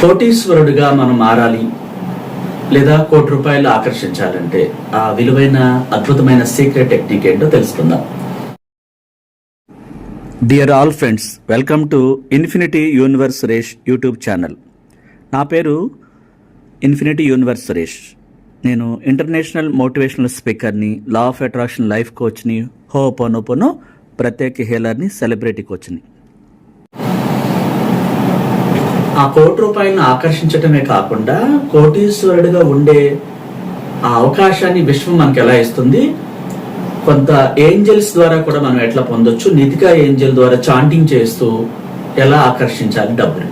కోటీశ్వరుడిగా మనం మారాలి లేదా కోటి రూపాయలు ఆకర్షించాలంటే ఆ విలువైన అద్భుతమైన సీక్రెట్ టెక్నిక్ ఏంటో తెలుసుకుందాం. Dear all friends welcome to infinity universe Suresh YouTube channel. నా పేరు ఇన్ఫినిటీ యూనివర్స్ సురేష్. నేను ఇంటర్నేషనల్ మోటివేషనల్ స్పీకర్ని లా ఆఫ్ అట్రాక్షన్ లైఫ్ కోచ్ని హోపోనోపోనో ప్రత్యేక హేలర్ని సెలబ్రిటీ కోచ్ని. ఆ కోటి రూపాయలను ఆకర్షించటమే కాకుండా కోటీశ్వరుడిగా ఉండే ఆ అవకాశాన్ని విశ్వం మనకు ఎలా ఇస్తుంది? కొంత ఏంజల్స్ ద్వారా కూడా మనం ఎట్లా పొందొచ్చు? నిధిగా ఏంజల్ ద్వారా చాంటింగ్ చేస్తూ ఎలా ఆకర్షించాలి డబ్బులు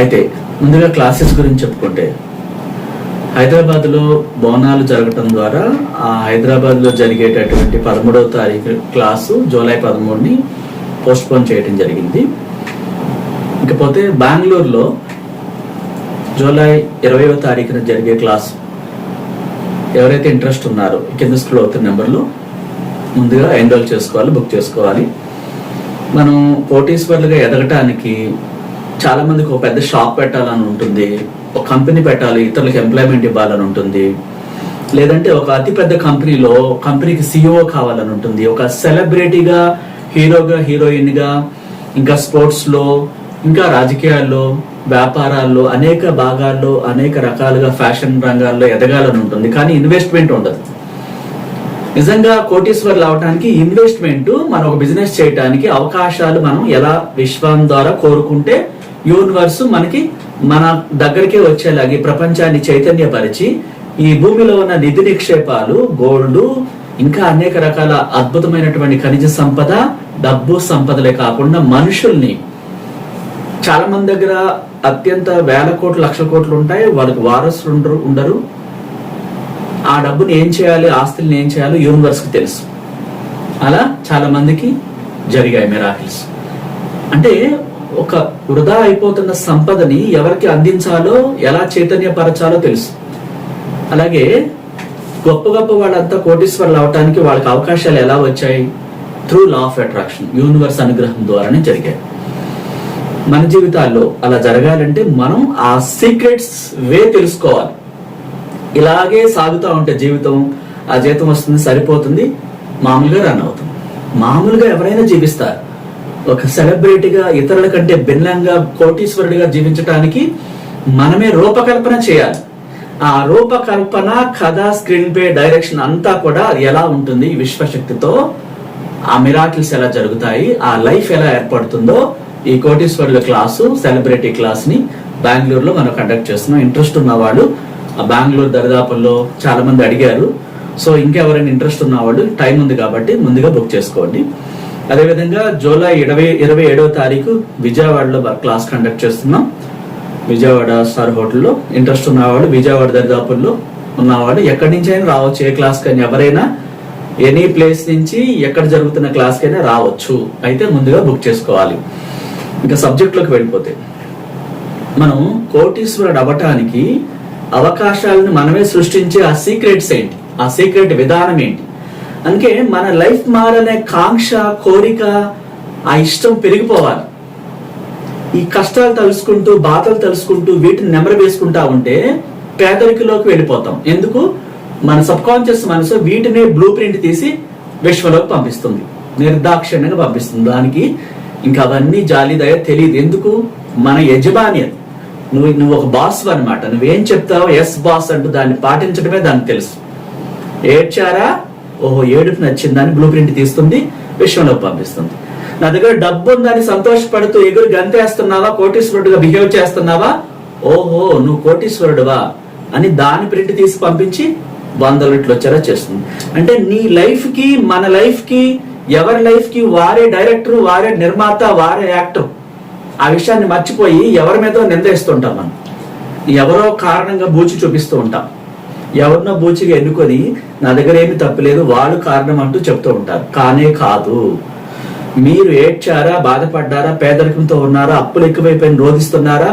అయితే ముందుగా క్లాసెస్ గురించి చెప్పుకుంటే హైదరాబాద్లో బోనాలు జరగటం ద్వారా ఆ హైదరాబాద్లో జరిగేటటువంటి పదమూడవ తారీఖు క్లాసు జూలై పదమూడుని పోస్ట్పోన్ చేయడం జరిగింది. ఇకపోతే బెంగళూరులో జూలై ఇరవైవ తారీఖున జరిగే క్లాస్. ఎవరైతే ఇంట్రెస్ట్ ఉన్నారో కింద స్క్రోల్ అవుతున్న నెంబర్లో ముందుగా ఎన్రోల్ చేసుకోవాలి బుక్ చేసుకోవాలి. మనం కోటీశ్వర్లుగా ఎదగటానికి చాలామందికి ఒక పెద్ద షాప్ పెట్టాలని ఉంటుంది ఒక కంపెనీ పెట్టాలి ఇతరులకు ఎంప్లాయ్మెంట్ ఇవ్వాలని ఉంటుంది. లేదంటే ఒక అతిపెద్ద కంపెనీలో కంపెనీకి సిఇఓ కావాలని ఉంటుంది. ఒక సెలబ్రిటీగా హీరోగా హీరోయిన్గా ఇంకా స్పోర్ట్స్లో ఇంకా రాజకీయాల్లో వ్యాపారాల్లో అనేక భాగాల్లో అనేక రకాలుగా ఫ్యాషన్ రంగాల్లో ఎదగాలని ఉంటుంది. కానీ ఇన్వెస్ట్మెంట్ ఉండదు. నిజంగా కోటీశ్వర్లు అవడానికి ఇన్వెస్ట్మెంట్ మనం ఒక బిజినెస్ చేయడానికి అవకాశాలు మనం ఎలా విశ్వం ద్వారా కోరుకుంటే యూనివర్స్ మనకి మన దగ్గరికే వచ్చేలాగే ప్రపంచాన్ని చైతన్యపరిచి ఈ భూమిలో ఉన్న నిధి నిక్షేపాలు గోల్డ్ ఇంకా అనేక రకాల అద్భుతమైనటువంటి ఖనిజ సంపద డబ్బు సంపదలే కాకుండా మనుషుల్ని చాలా మంది దగ్గర అత్యంత వేల కోట్లు లక్షల కోట్లు ఉంటాయి. వాళ్ళకి వారసులు ఉండరు ఉండరు. ఆ డబ్బుని ఏం చేయాలి? ఆస్తుల్ని ఏం చేయాలో యూనివర్స్కి తెలుసు. అలా చాలా మందికి జరిగాయి మెరాకిల్స్. అంటే ఒక వృధా అయిపోతున్న సంపదని ఎవరికి అందించాలో ఎలా చైతన్యపరచాలో తెలుసు. అలాగే గొప్ప గొప్ప వాళ్ళంతా కోటీశ్వరులు అవటానికి వాళ్ళకి అవకాశాలు ఎలా వచ్చాయి? Through law of attraction universe అనుగ్రహం ద్వారానే జరిగాయి. మన జీవితాల్లో అలా జరగాలంటే మనం ఆ సీక్రెట్స్ వే తెలుసుకోవాలి. ఇలాగే సాగుతూ ఉంటే జీవితం ఆ జీతం వస్తుంది సరిపోతుంది మామూలుగా రన్ అవుతుంది మామూలుగా ఎవరైనా జీవిస్తారు. ఒక సెలబ్రిటీగా ఇతరుల కంటే భిన్నంగా కోటీశ్వరుడిగా జీవించడానికి మనమే రూపకల్పన చేయాలి. ఆ రూపకల్పన కథ స్క్రీన్ పే డైరెక్షన్ అంతా కూడా ఎలా ఉంటుంది? విశ్వశక్తితో ఆ మిరాకిల్స్ ఎలా జరుగుతాయి? ఆ లైఫ్ ఎలా ఏర్పడుతుందో ఈ కోటీశ్వరుల క్లాసు సెలబ్రిటీ క్లాస్ని బెంగళూరులో మనం కండక్ట్ చేస్తున్నాం. ఇంట్రెస్ట్ ఉన్న వాళ్ళు ఆ బెంగళూరు దరిదాపుల్లో చాలా మంది అడిగారు. సో ఇంకెవరైనా ఇంట్రెస్ట్ ఉన్నవాళ్ళు టైం ఉంది కాబట్టి ముందుగా బుక్ చేసుకోండి. అదేవిధంగా జూలై ఇరవై ఇరవై ఏడవ తారీఖు విజయవాడలో క్లాస్ కండక్ట్ చేస్తున్నాం. విజయవాడ స్టార్ హోటల్లో ఇంట్రెస్ట్ ఉన్నవాళ్ళు విజయవాడ దరిదాపుల్లో ఉన్నవాళ్ళు ఎక్కడి నుంచి అయినా రావచ్చు ఏ క్లాస్ కానీ ఎవరైనా ఎనీ ప్లేస్ నుంచి ఎక్కడ జరుగుతున్న క్లాస్కైనా రావచ్చు. అయితే ముందుగా బుక్ చేసుకోవాలి. ఇంకా సబ్జెక్టులోకి వెళ్ళిపోతే. మనం కోటీశ్వరుడు అవ్వటానికి అవకాశాలను మనమే సృష్టించే ఆ సీక్రెట్స్ ఏంటి? ఆ సీక్రెట్ విధానం ఏంటి? అందుకే మన లైఫ్ మారనే కాంక్ష కోరిక ఆ ఇష్టం పెరిగిపోవాలి. ఈ కష్టాలు తలుసుకుంటూ బాధలు తలుసుకుంటూ వీటిని నెమరు వేసుకుంటా ఉంటే పేదరికలోకి వెళ్ళిపోతాం. ఎందుకు? మన సబ్ కాన్షియస్ మనసు వీటినే బ్లూ ప్రింట్ తీసి విశ్వలోకి పంపిస్తుంది. నిర్దాక్షిణ్యంగా పంపిస్తుంది. దానికి ఇంకా అవన్నీ జాలిదయ తెలియదు ఎందుకు? మన యజమాని అది. నువ్వు నువ్వు ఒక బాస్ అనమాట నువ్వేం చెప్తావో ఎస్ బాస్ అంటూ దాన్ని పాటించడమే దానికి తెలుసు. ఏడ్చారా? ఓహో ఏడుపు నచ్చిందని బ్లూ ప్రింట్ తీస్తుంది విషయంలో పంపిస్తుంది. నా దగ్గర డబ్బు ఉందని సంతోషపడుతూ ఎగురు గంతేస్తున్నావా? కోటీశ్వరుడుగా బిహేవ్ చేస్తున్నావా? ఓహో నువ్వు కోటీశ్వరుడువా? అని దాని ప్రింట్ తీసి పంపించి వందలు ఇట్లు వచ్చేలా చేస్తుంది. అంటే నీ లైఫ్కి మన లైఫ్కి ఎవరి లైఫ్కి వారే డైరెక్టర్ వారే నిర్మాత వారే యాక్టర్ ఆ విషయాన్ని మర్చిపోయి ఎవరి మీద నిందేస్తుంటాం మనం. ఎవరో కారణంగా బూచి చూపిస్తూ ఉంటాం. ఎవరినో బూచిగా ఎన్నుకొని నా దగ్గర ఏమి తప్పులేదు వాళ్ళు కారణం అంటూ చెప్తూ ఉంటారు. కానే కాదు. మీరు ఏడ్చారా బాధపడ్డారా పేదరికంతో ఉన్నారా అప్పులు ఎక్కువైపోయిన రోధిస్తున్నారా?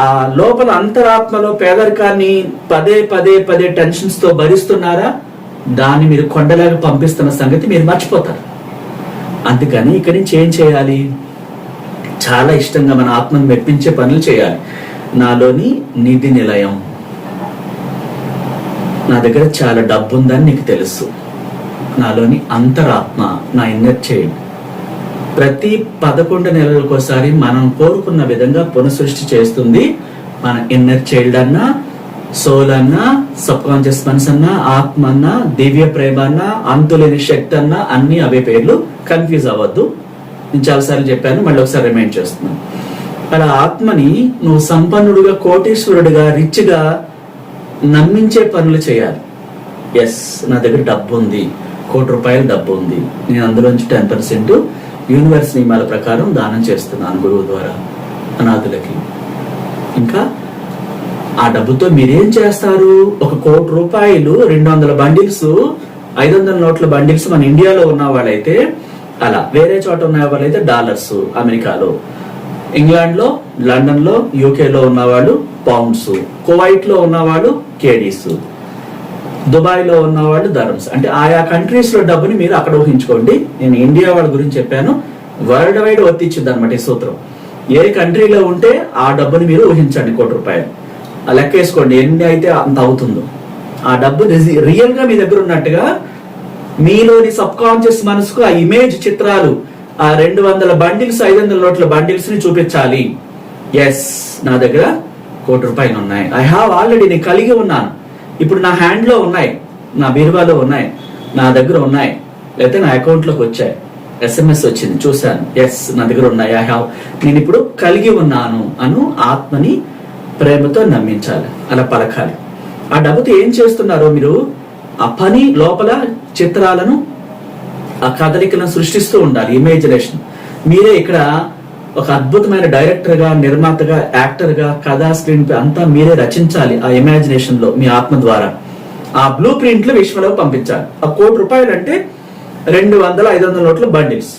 ఆ లోపల అంతరాత్మలో పేదరికాన్ని పదే పదే పదే టెన్షన్స్తో భరిస్తున్నారా? దాన్ని మీరు కొండలాగా పంపిస్తున్న సంగతి మీరు మర్చిపోతారు. అందుకని ఇక్కడి నుంచి ఏం చేయాలి? చాలా ఇష్టంగా మన ఆత్మను మెప్పించే పనులు చేయాలి. నాలోని నిధి నిలయం. నా దగ్గర చాలా డబ్బు ఉందని నీకు తెలుసు. నాలోని అంతరాత్మ నా ఇన్నర్ చైల్డ్. ప్రతి పదకొండు నెలలకోసారి మనం కోరుకున్న విధంగా పునఃసృష్టి చేస్తుంది మన ఇన్నర్ చైల్డ్ అన్నా సోల్ అన్నా సబ్ కాన్షియస్ మనస్ అన్నా ఆత్మ అన్నా దివ్య ప్రేమ అన్నా అంతులేని శక్తి అన్నా అన్ని అవే పేర్లు కన్ఫ్యూజ్ అవ్వద్దు. నేను చాలాసార్లు చెప్పాను మళ్ళీ ఒకసారి రిమైండ్ చేస్తున్నాను. అలా ఆత్మని నువ్వు సంపన్నుడుగా కోటీశ్వరుడుగా రిచ్గా నమ్మించే పనులు చేయాలి. ఎస్ నా దగ్గర డబ్బు ఉంది. కోటి రూపాయలు డబ్బు ఉంది. నేను అందులోంచి టెన్ పర్సెంట్ యూనివర్స్ నియమాల ప్రకారం దానం చేస్తున్నాను గురువు ద్వారా అనాథులకి. ఇంకా ఆ డబ్బుతో మీరేం చేస్తారు? ఒక కోటి రూపాయలు రెండు వందల బండిల్స్ ఐదు వందల నోట్ల బండిల్స్ మన ఇండియాలో ఉన్న వాళ్ళైతే అలా వేరే చోట ఉన్న వాళ్ళైతే డాలర్స్ అమెరికాలో. ఇంగ్లాండ్లో లండన్లో యూకేలో ఉన్నవాళ్ళు పౌండ్స్. కువైట్లో ఉన్నవాళ్ళు కేడీస్. దుబాయ్లో ఉన్నవాళ్ళు ధరమ్స్. అంటే ఆయా కంట్రీస్లో డబ్బుని మీరు అక్కడ ఊహించుకోండి. నేను ఇండియా వాళ్ళ గురించి చెప్పాను. వరల్డ్ వైడ్ వర్తించింది అనమాట ఈ సూత్రం. ఏ కంట్రీలో ఉంటే ఆ డబ్బుని మీరు ఊహించండి కోటి రూపాయలు. లెక్క వేసుకోండి ఎన్ని అయితే అంత అవుతుందో. ఆ డబ్బు రియల్గా మీ దగ్గర ఉన్నట్టుగా మీలోని సబ్ కాన్షియస్ మనసుకు ఆ ఇమేజ్ చిత్రాలు ఆ రెండు వందల బండిల్స్ ఐదు వందల నోట్ల బండిల్స్ని చూపించాలి. ఎస్ నా దగ్గర కోటి రూపాయలు ఉన్నాయి. ఐ హావ్ ఆల్రెడీ నేను కలిగి ఉన్నాను. ఇప్పుడు నా హ్యాండ్లో ఉన్నాయి నా బీరువాలో ఉన్నాయి నా దగ్గర ఉన్నాయి. లేకపోతే నా అకౌంట్లోకి వచ్చాయి. ఎస్ఎంఎస్ వచ్చింది చూశాను. ఎస్ నా దగ్గర ఉన్నాయి. ఐ హావ్ నేను ఇప్పుడు కలిగి ఉన్నాను అను ఆత్మని ప్రేమతో నమ్మించాలి అలా పలకాలి. ఆ డబ్బుతో ఏం చేస్తున్నారో మీరు? ఆ పని లోపల చిత్రాలను ఆ కదలికలను సృష్టిస్తూ ఉండాలి ఇమేజినేషన్ మీరే ఇక్కడ ఒక అద్భుతమైన డైరెక్టర్గా నిర్మాతగా యాక్టర్గా కథా స్క్రీన్ అంతా మీరే రచించాలి ఆ ఇమాజినేషన్లో మీ ఆత్మ ద్వారా. ఆ బ్లూ ప్రింట్లు విశ్వలో పంపించాలి. ఆ కోటి రూపాయలు అంటే రెండు వందల ఐదు వందల నోట్ల బండిల్స్.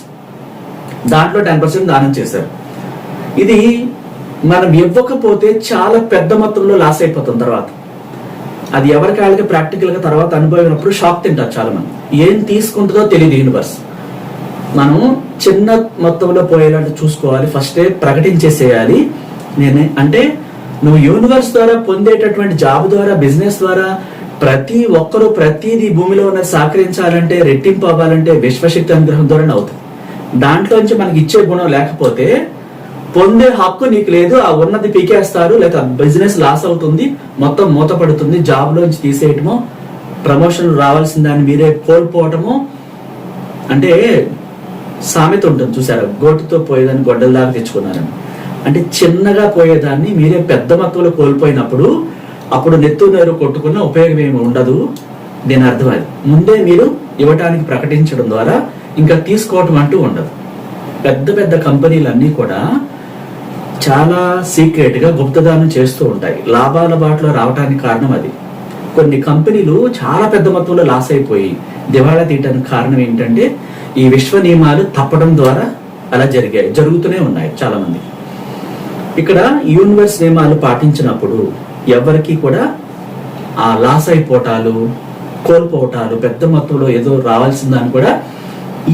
దాంట్లో టెన్ పర్సెంట్ దానం చేశారు. ఇది మనం ఇవ్వకపోతే చాలా పెద్ద మొత్తంలో లాస్ అయిపోతాం తర్వాత. అది ఎవరికి వాళ్ళకి ప్రాక్టికల్గా తర్వాత అనుభవించినప్పుడు షాక్ తింటారు చాలా మంది ఏం తీసుకుంటుందో తెలియదు యూనివర్స్ మనం చిన్న మొత్తంలో పోయేలాంటి చూసుకోవాలి ఫస్టే ప్రకటించేసేయాలి. నేను అంటే నువ్వు యూనివర్స్ ద్వారా పొందేటటువంటి జాబ్ ద్వారా బిజినెస్ ద్వారా ప్రతి ఒక్కరూ ప్రతిదీ భూమిలో ఉన్న సహకరించాలంటే రెట్టింపు అవ్వాలంటే విశ్వశక్తి అనుగ్రహం ద్వారానే అవుతుంది దాంట్లోంచి మనకి ఇచ్చే గుణం లేకపోతే పొందే హక్కు నీకు లేదు ఆ ఉన్నది పీకేస్తారు లేక బిజినెస్ లాస్ అవుతుంది మొత్తం మూతపడుతుంది జాబ్ లోంచి తీసేయటమో ప్రమోషన్ రావాల్సిన దాన్ని మీరే కోల్పోవటము అంటే సామెత ఉంటుంది చూసారా? గోటుతో పోయేదాన్ని గొడ్డలదాకా తెచ్చుకున్నారని. అంటే చిన్నగా పోయేదాన్ని మీరే పెద్ద మొత్తంలో కోల్పోయినప్పుడు అప్పుడు నెత్తు నేరు కొట్టుకున్న ఉపయోగం ఏమి ఉండదు దీని అర్థం అది ముందే మీరు ఇవ్వటానికి ప్రకటించడం ద్వారా ఇంకా తీసుకోవటం అంటూ ఉండదు. పెద్ద పెద్ద కంపెనీలన్నీ కూడా చాలా సీక్రెట్గా గుప్తదానం చేస్తూ ఉంటాయి. లాభాల బాటలో రావడానికి కారణం అది. కొన్ని కంపెనీలు చాలా పెద్ద మొత్తంలో లాస్ అయిపోయి దివాళా తీయటానికి కారణం ఏంటంటే ఈ విశ్వ నియమాలు తప్పడం ద్వారా అలా జరిగాయి. జరుగుతూనే ఉన్నాయి చాలా మంది ఇక్కడ యూనివర్స్ నియమాలు పాటించినప్పుడు ఎవరికి కూడా ఆ లాస్ అయిపోవటాలు కోల్పోవటాలు పెద్ద మొత్తంలో ఏదో రావాల్సిందని కూడా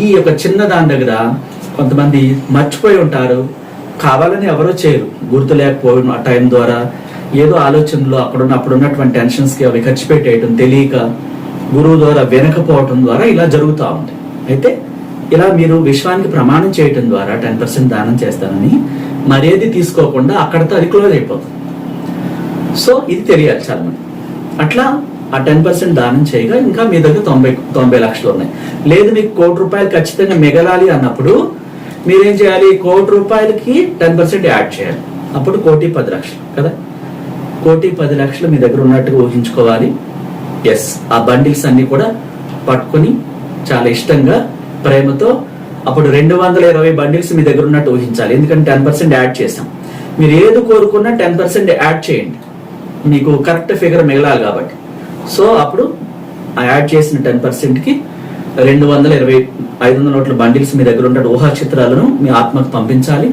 ఈ యొక్క చిన్న దాని దగ్గర కొంతమంది మర్చిపోయి ఉంటారు. కావాలని ఎవరో చేయరు. గుర్తు లేకపోవడం ఆ టైం ద్వారా ఏదో ఆలోచనలో అక్కడున్న అప్పుడున్నటువంటి టెన్షన్స్కి అవి ఖర్చు పెట్టేయటం తెలియక గురువు ద్వారా వినకపోవటం ద్వారా ఇలా జరుగుతూ ఉంది. అయితే ఇలా మీరు విశ్వానికి ప్రమాణం చేయటం ద్వారా టెన్ పర్సెంట్ దానం చేస్తానని మరేది తీసుకోకుండా అక్కడితో అది క్లోజ్ అయిపోతుంది. సో ఇది తెలియాలి చాలా మంది అట్లా ఆ టెన్ పర్సెంట్ దానం చేయగా ఇంకా మీ దగ్గర తొంభై తొంభై లక్షలు ఉన్నాయి. లేదు మీకు కోటి రూపాయలు ఖచ్చితంగా మిగలాలి అన్నప్పుడు మీరేం చేయాలి? కోటి రూపాయలకి టెన్ పర్సెంట్ యాడ్ చేయాలి. అప్పుడు కోటి పది లక్షలు కదా? కోటి పది లక్షలు మీ దగ్గర ఉన్నట్టుగా ఊహించుకోవాలి. ఎస్ ఆ బండిల్స్ అన్ని కూడా పట్టుకొని చాలా ఇష్టంగా ప్రేమతో అప్పుడు రెండు వందల ఇరవై బండిల్స్ మీ దగ్గర ఉన్నట్టు ఊహించాలి. ఎందుకంటే టెన్ పర్సెంట్ యాడ్ చేసాం మీరు ఏది కోరుకున్నా టెన్ పర్సెంట్ యాడ్ చేయండి. మీకు కరెక్ట్ ఫిగర్ మిగలాలి కాబట్టి. సో అప్పుడు ఆ యాడ్ చేసిన టెన్ పర్సెంట్కి రెండు వందల ఇరవై ఐదు వందల నోట్ల బండిల్స్ మీ దగ్గర ఉన్న ఊహా చిత్రాలను మీ ఆత్మకు పంపించాలి.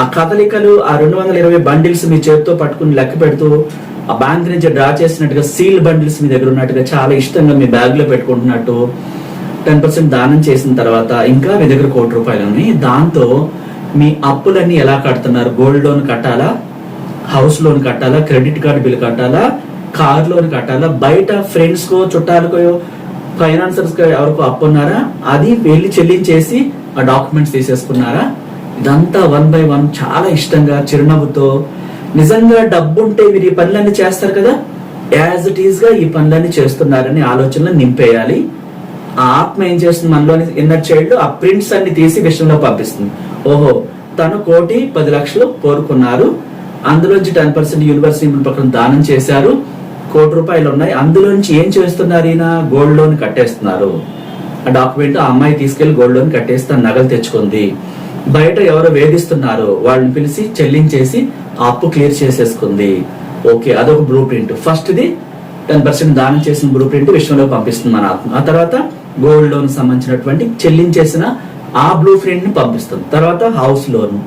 ఆ కదలికలు ఆ రెండు వందల ఇరవై బండిల్స్ మీ చేతితో పట్టుకుని లెక్క పెడుతూ ఆ బ్యాంక్ నుంచి డ్రా చేసినట్టుగా సీల్ బండిల్స్ మీ దగ్గర ఉన్నట్టుగా చాలా ఇష్టంగా మీ బ్యాగ్లో పెట్టుకుంటున్నట్టు టెన్ పర్సెంట్ దానం చేసిన తర్వాత ఇంకా మీ దగ్గర కోటి రూపాయలు ఉన్నాయి. దాంతో మీ అప్పులన్నీ ఎలా కడుతున్నారు? గోల్డ్ లోన్ కట్టాలా? హౌస్ లోన్ కట్టాలా? క్రెడిట్ కార్డు బిల్ కట్టాలా? కార్ లోన్ కట్టాలా? బయట ఫ్రెండ్స్కో చుట్టాలకో ఫైనాన్సర్స్ ఎవరికి ఎవరికో అప్పు ఉన్నారా? అది వెళ్ళి చెల్లించేసి ఆ డాక్యుమెంట్స్ తీసేసుకున్నారా? ఇదంతా వన్ బై వన్ చాలా ఇష్టంగా చిరునవ్వుతో నిజంగా డబ్బు ఉంటే మీరు ఈ పనులన్నీ చేస్తారు కదా? యాజ్ ఇట్ ఈస్గా ఈ పనులన్నీ చేస్తున్నారని ఆలోచనలు నింపేయాలి. ఆ ఆత్మ ఏం చేస్తుంది? మనలోని ఇన్నర్ చైల్డ్ ఆ ప్రింట్స్ అన్ని తీసి విషయంలో పంపిస్తుంది. ఓహో తను కోటి పది లక్షలు కోరుకున్నారు. అందులోంచి టెన్ పర్సెంట్ యూనివర్సిటీ ప్రకారం దానం చేశారు. కోటి రూపాయలు ఉన్నాయి. అందులోంచి ఏం చేస్తున్నారు ఈయన? గోల్డ్ లోన్ కట్టేస్తున్నారు. ఆ డాక్యుమెంట్ ఆ అమ్మాయి తీసుకెళ్ళి గోల్డ్ లోన్ కట్టేస్తే నగలు తెచ్చుకుంది. బయట ఎవరో వేధిస్తున్నారు. వాళ్ళని పిలిచి చెల్లించేసి ఆ అప్పు క్లియర్ చేసేసుకుంది. ఓకే అదొక బ్లూ ప్రింట్ ఫస్ట్ది టెన్ పర్సెంట్ దానం చేసిన బ్లూ ప్రింట్ విశ్వంలో పంపిస్తుంది మన ఆత్మ. ఆ తర్వాత గోల్డ్ లోన్ సంబంధించినటువంటి చెల్లించేసిన ఆ బ్లూ ప్రింట్ని పంపిస్తుంది. తర్వాత హౌస్ లోన్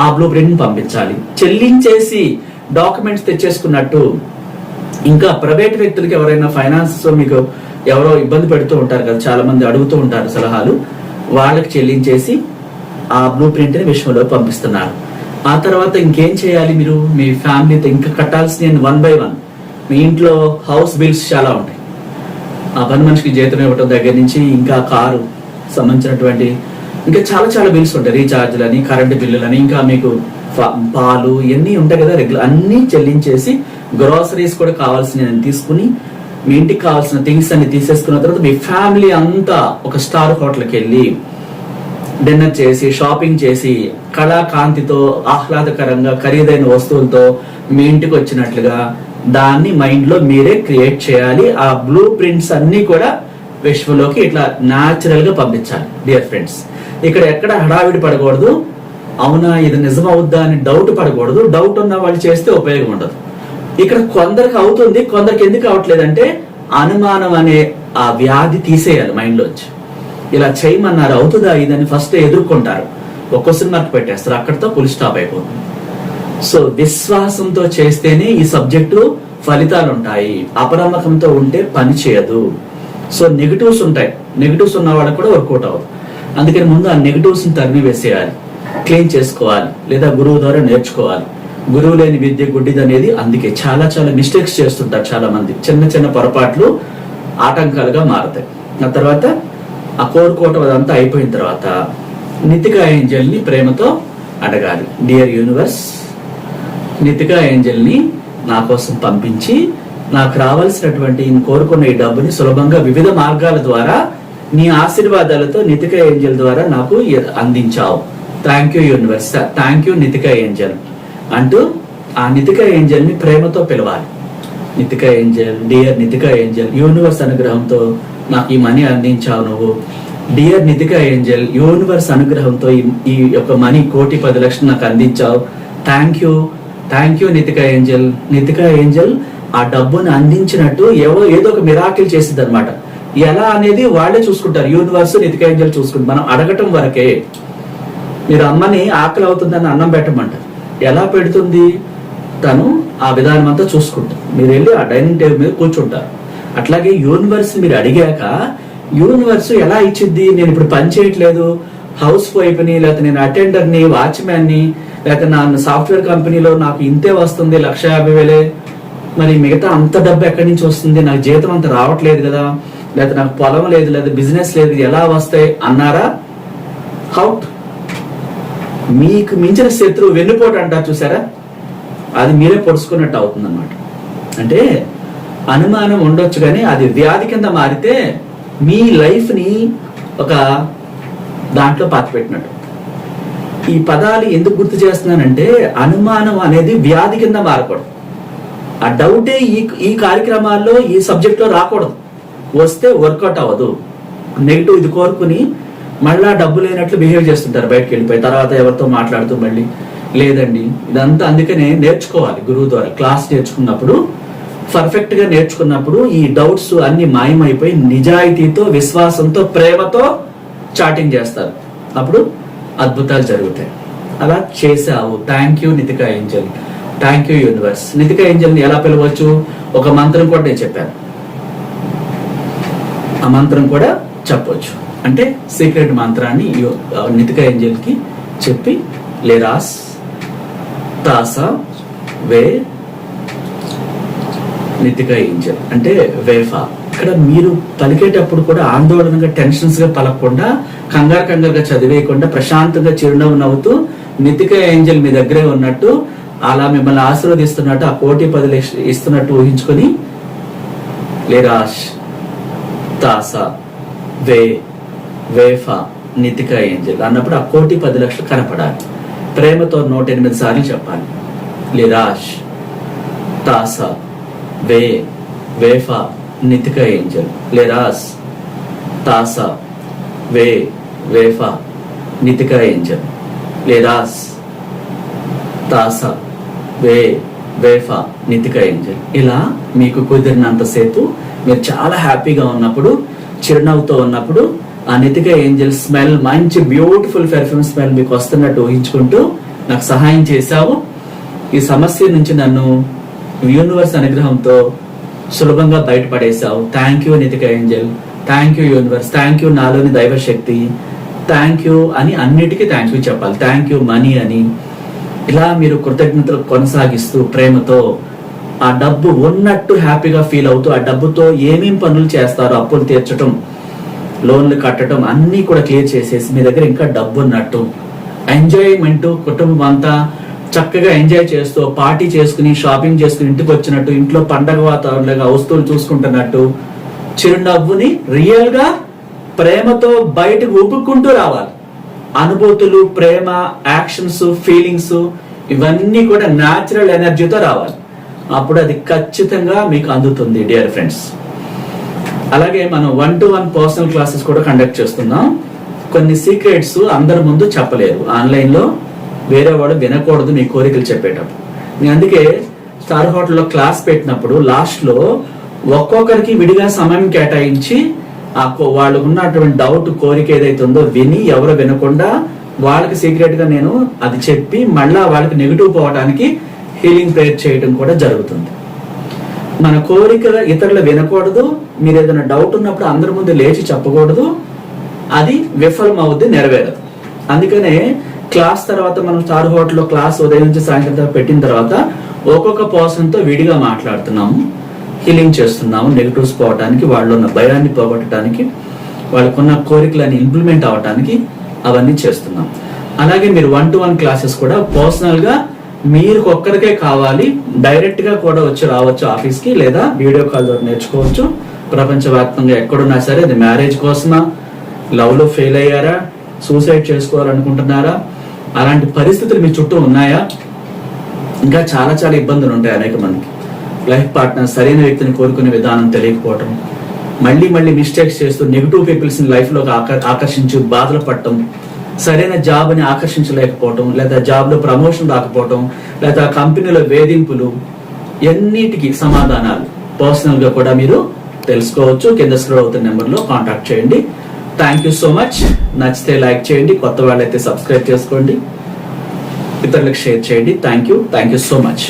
ఆ బ్లూ ప్రింట్ని పంపించాలి. చెల్లించేసి డాక్యుమెంట్స్ తెచ్చేసుకున్నట్టు ఇంకా ప్రైవేట్ వ్యక్తులకి ఎవరైనా ఫైనాన్స్ మీకు ఎవరో ఇబ్బంది పెడుతూ ఉంటారు కదా చాలా మంది అడుగుతూ ఉంటారు సలహాలు వాళ్ళకి చెల్లించేసి ఆ బ్లూ ప్రింట్ని విశ్వంలో పంపిస్తున్నారు. ఆ తర్వాత ఇంకేం చేయాలి మీరు? మీ ఫ్యామిలీతో ఇంకా కట్టాల్సిన వన్ బై వన్ మీ ఇంట్లో హౌస్ బిల్స్ చాలా ఉంటాయి. ఆ పని మనిషికి జీతం ఇవ్వటం దగ్గర నుంచి ఇంకా కారు సంబంధించినటువంటి ఇంకా చాలా చాలా బిల్స్ ఉంటాయి. రీఛార్జ్లు అని కరెంటు బిల్లులని ఇంకా మీకు పాలు ఇవన్నీ ఉంటాయి కదా రెగ్యులర్ అన్నీ చెల్లించేసి గ్రోసరీస్ కూడా కావాల్సిన తీసుకుని మీ ఇంటికి కావాల్సిన థింగ్స్ అన్ని తీసేసుకున్న తర్వాత మీ ఫ్యామిలీ అంతా ఒక స్టార్ హోటల్కి వెళ్ళి డిన్నర్ చేసి షాపింగ్ చేసి కళాకాంతితో ఆహ్లాదకరంగా ఖరీదైన వస్తువులతో మీ ఇంటికి వచ్చినట్లుగా దాన్ని మైండ్లో మీరే క్రియేట్ చేయాలి. ఆ బ్లూ ప్రింట్స్ అన్నీ కూడా విశ్వలోకి ఇట్లా న్యాచురల్గా పంపించాలి డియర్ ఫ్రెండ్స్ ఇక్కడ ఎక్కడ హడావిడి పడకూడదు. అవునా ఇది నిజం అవుద్దా అని డౌట్ పడకూడదు. డౌట్ ఉన్న వాళ్ళు చేస్తే ఉపయోగం ఉండదు. ఇక్కడ కొందరికి అవుతుంది కొందరికి ఎందుకు అవట్లేదంటే అనుమానం అనే ఆ వ్యాధి తీసేయాలి మైండ్లో ఇలా చేయమన్నారు అవుతుందా ఇదని ఫస్ట్ ఎదుర్కొంటారు. ఒక క్వశ్చన్ మార్క్ పెట్టేస్తారు అక్కడితో పులి స్టాప్ అయిపోతుంది. సో విశ్వాసంతో చేస్తేనే ఈ సబ్జెక్టు ఫలితాలు ఉంటాయి అపనమ్మకంతో ఉంటే పని చేయదు. సో నెగిటివ్స్ ఉంటాయి. నెగిటివ్స్ ఉన్న వాళ్ళకి కూడా వర్కౌట్ అవ్వదు. అందుకని ముందు ఆ నెగిటివ్స్ని తరిమి వేసేయాలి క్లీన్ చేసుకోవాలి. లేదా గురువు ద్వారా నేర్చుకోవాలి. గురువు లేని విద్య గుడ్డిది అనేది అందుకే. చాలా చాలా మిస్టేక్స్ చేస్తుంటారు చాలా మంది చిన్న చిన్న పొరపాట్లు ఆటంకాలుగా మారుతాయి. ఆ తర్వాత ఆ కోరుకోవటం అదంతా అయిపోయిన తర్వాత నితికా ఏంజల్ని ప్రేమతో అడగాలి. డియర్ యూనివర్స్ నితికా ఏంజల్ని నా కోసం పంపించి నాకు రావాల్సినటువంటి కోరుకున్న ఈ డబ్బుని సులభంగా వివిధ మార్గాల ద్వారా నీ ఆశీర్వాదాలతో నితిక ఏంజల్ ద్వారా నాకు అందించావు. Thank you universe thank you Nitika angel. అంటూ ఆ నితిక ఏంజల్ని ప్రేమతో పిలవాలి. Nitika angel dear Nitika angel universe అనుగ్రహంతో నాకు ఈ మనీ అందించావు నువ్వు. డియర్ నితిక ఏంజల్ యూనివర్స్ అనుగ్రహంతో ఈ- ఈ యొక్క మనీ కోటి పది లక్షలు నాకు అందించావు. Thank you thank you Nitika angel. Nitika angel ఆ డబ్బును అందించినట్టు ఏవో ఏదో ఒక మిరాకిల్ చేసింది అనమాట ఎలా అనేది వాళ్ళే చూసుకుంటారు. యూనివర్స్ నితిక ఏంజల్ చూసుకుంటారు. మనం అడగటం వరకే. మీరు అమ్మని ఆకలి అవుతుందని అన్నం పెట్టమంటారు. ఎలా పెడుతుంది? తను ఆ విధానం అంతా చూసుకుంటారు మీరు వెళ్ళి ఆ డైనింగ్ టేబుల్ మీద కూర్చుంటారు. అట్లాగే యూనివర్స్ మీరు అడిగాక యూనివర్స్ ఎలా ఇచ్చిద్ది? నేను ఇప్పుడు పని చేయట్లేదు. హౌస్ వైఫ్ని లేకపోతే నేను అటెండర్ని వాచ్మ్యాన్ని లేకపోతే నా సాఫ్ట్వేర్ కంపెనీలో నాకు ఇంతే వస్తుంది లక్ష యాభై వేలే. మరి మిగతా అంత డబ్బు ఎక్కడి నుంచి వస్తుంది? నాకు జీతం అంత రావట్లేదు కదా. లేకపోతే నాకు పొలం లేదు లేదా బిజినెస్ లేదు ఎలా వస్తాయి? అన్నారా? హౌట్. మీకు మించిన శత్రువు వెన్నుపోటు అంటారు చూసారా? అది మీరే పొడుచుకున్నట్టు అవుతుంది అంటే అనుమానం ఉండొచ్చు కానీ అది వ్యాధి కింద మారితే మీ లైఫ్ని ఒక దాంట్లో పాతిపెట్టినట్టు ఈ పదాలు ఎందుకు గుర్తు చేస్తున్నానంటే అనుమానం అనేది వ్యాధి కింద మారకూడదు. ఆ డౌటే ఈ ఈ కార్యక్రమాల్లో ఈ సబ్జెక్ట్లో రాకూడదు. వస్తే వర్కౌట్ అవ్వదు. నెగిటివ్ ఇది కోరుకుని మళ్ళా డబ్బు లేనట్లు బిహేవ్ చేస్తుంటారు బయటకు వెళ్ళిపోయి తర్వాత ఎవరితో మాట్లాడుతూ మళ్ళీ. లేదండి ఇదంతా అందుకనే నేర్చుకోవాలి గురువు ద్వారా. క్లాస్ నేర్చుకున్నప్పుడు పర్ఫెక్ట్గా నేర్చుకున్నప్పుడు ఈ డౌట్స్ అన్ని మాయమైపోయి నిజాయితీతో విశ్వాసంతో ప్రేమతో చాటింగ్ చేస్తారు. అప్పుడు అద్భుతాలు జరుగుతాయి. అలా చేసావు thank you Nitika angel. Thank you universe. Nitika ఏంజల్ని ఎలా పిలవచ్చు? ఒక మంత్రం కూడా నేను చెప్పాను. ఆ మంత్రం కూడా చెప్పొచ్చు. అంటే సీక్రెట్ మంత్రాన్ని నితిక ఏంజల్కి చెప్పి లేరాస్ తాసా వే నితిక ఏంజల్. అంటే వేఫా. ఇక్కడ మీరు పలికేటప్పుడు కూడా ఆందోళనగా టెన్షన్స్గా పలకకుండా కంగారు కంగారుగా చదివేయకుండా ప్రశాంతంగా చిరునవ్వు నవ్వుతూ నితిక ఏంజల్ మీ దగ్గరే ఉన్నట్టు అలా మిమ్మల్ని ఆశీర్వదిస్తున్నట్టు ఆ కోటి పది లక్షలు ఇస్తున్నట్టు ఊహించుకొని లేరాష్ తాసా వే వేఫా నితిక ఏంజల్ అన్నప్పుడు ఆ కోటి పది లక్షలు కనపడాలి. ప్రేమతో నూట ఎనిమిది సార్లు చెప్పాలి. లిరాష్ తాసా వే వేఫా నితిక ఏంజల్. లెరాస్ తాసా వే వేఫా నితిక ఏంజల్. లిరాస్ తాసా వే వేఫా నితిక ఏంజల్. ఇలా మీకు కుదిరినంతసేపు మీరు చాలా హ్యాపీగా ఉన్నప్పుడు చిరునవ్వుతో ఉన్నప్పుడు ఆ నితిక ఏంజల్ స్మెల్ మంచి బ్యూటిఫుల్ పెర్ఫ్యూమ్ స్మెల్ మీకు వస్తున్నట్టు ఊహించుకుంటూ నాకు సహాయం చేశావు. ఈ సమస్య నుంచి నన్ను యూనివర్స్ అనుగ్రహంతో సులభంగా బయటపడేశావు. Thank you Nitika angel. Thank you universe. Thank you నాలోని దైవశక్తి. థ్యాంక్ యూ అని అన్నిటికీ థ్యాంక్ యూ చెప్పాలి. థ్యాంక్ యూ మనీ అని. ఇలా మీరు కృతజ్ఞతలు కొనసాగిస్తూ ప్రేమతో ఆ డబ్బు ఉన్నట్టు హ్యాపీగా ఫీల్ అవుతూ ఆ డబ్బుతో ఏమేం పనులు చేస్తారో అప్పులు తీర్చటం లోన్లు కట్టడం అన్నీ కూడా క్లియర్ చేసేసి మీ దగ్గర ఇంకా డబ్బు ఉన్నట్టు. ఎంజాయ్మెంట్ కుటుంబం అంతా చక్కగా ఎంజాయ్ చేస్తూ పార్టీ చేసుకుని షాపింగ్ చేసుకుని ఇంటికి వచ్చినట్టు ఇంట్లో పండగ వాతావరణంగా వస్తువులు చూసుకుంటున్నట్టు చిరునవ్వుని రియల్గా ప్రేమతో బయటకు ఊపుకుంటూ రావాలి. అనుభూతులు ప్రేమ యాక్షన్స్ ఫీలింగ్స్ ఇవన్నీ కూడా న్యాచురల్ ఎనర్జీతో రావాలి. అప్పుడు అది ఖచ్చితంగా మీకు అందుతుంది డియర్ ఫ్రెండ్స్. అలాగే మనం one to one personal classes కూడా కండక్ట్ చేస్తున్నాం. కొన్ని సీక్రెట్స్ అందరి ముందు చెప్పలేరు. ఆన్లైన్లో వేరే వాడు వినకూడదు మీ కోరికలు చెప్పేటప్పుడు. నేను అందుకే స్టార్ హోటల్లో క్లాస్ పెట్టినప్పుడు లాస్ట్లో ఒక్కొక్కరికి విడిగా సమయం కేటాయించి ఆ వాళ్ళకు ఉన్నటువంటి డౌట్ కోరిక ఏదైతే ఉందో విని ఎవరు వినకుండా వాళ్ళకి సీక్రెట్గా నేను అది చెప్పి మళ్ళా వాళ్ళకి నెగిటివ్ పోవడానికి హీలింగ్ ప్రేయర్ చేయడం కూడా జరుగుతుంది. మన కోరిక ఇతరులు వినకూడదు మీరు ఏదైనా డౌట్ ఉన్నప్పుడు అందరి ముందు లేచి చెప్పకూడదు. అది విఫలం అవుద్ది నెరవేరదు. అందుకనే క్లాస్ తర్వాత మనం స్టార్ హోటల్లో క్లాస్ ఉదయం నుంచి సాయంత్రం దాకా పెట్టిన తర్వాత ఒక్కొక్క పర్సన్తో విడిగా మాట్లాడుతున్నాము హీలింగ్ చేస్తున్నాము నెగిటివ్స్ పోవడానికి వాళ్ళు ఉన్న భయాన్ని పోగొట్టడానికి వాళ్ళకున్న కోరికలని ఇంప్లిమెంట్ అవ్వడానికి అవన్నీ చేస్తున్నాం. అలాగే మీరు వన్ టు వన్ క్లాసెస్ కూడా పర్సనల్గా మీరు ఒక్కరికే కావాలి డైరెక్ట్గా కూడా వచ్చి రావచ్చు ఆఫీస్కి లేదా వీడియో కాల్ ద్వారా నేర్చుకోవచ్చు. ప్రపంచవ్యాప్తంగా ఎక్కడున్నా సరే అది మ్యారేజ్ కోసమా? లవ్లో ఫెయిల్ అయ్యారా? సూసైడ్ చేసుకోవాలనుకుంటున్నారా? అలాంటి పరిస్థితులు మీ చుట్టూ ఉన్నాయా? ఇంకా చాలా చాలా ఇబ్బందులు ఉంటాయి అనేక మందికి. లైఫ్ పార్ట్నర్ సరైన వ్యక్తిని కోరుకునే విధానం తెలియకపోవటం మళ్ళీ మళ్ళీ మిస్టేక్స్ చేస్తూ నెగిటివ్ పీపుల్స్ లైఫ్లో ఆకర్షించి బాధలు పడటం సరైన జాబ్ని ఆకర్షించలేకపోవటం లేదా జాబ్లో ప్రమోషన్ రాకపోవటం లేదా కంపెనీలో వేధింపులు ఎన్నిటికీ సమాధానాలు? పర్సనల్గా కూడా మీరు తెలుసుకోవచ్చు. కింద స్క్రోల్ అవుతున్న నెంబర్లో కాంటాక్ట్ చేయండి. థ్యాంక్ యూ సో మచ్ నచ్చితే లైక్ చేయండి. కొత్త వాళ్ళైతే సబ్స్క్రైబ్ చేసుకోండి. ఇతరులకు షేర్ చేయండి. Thank you thank you so much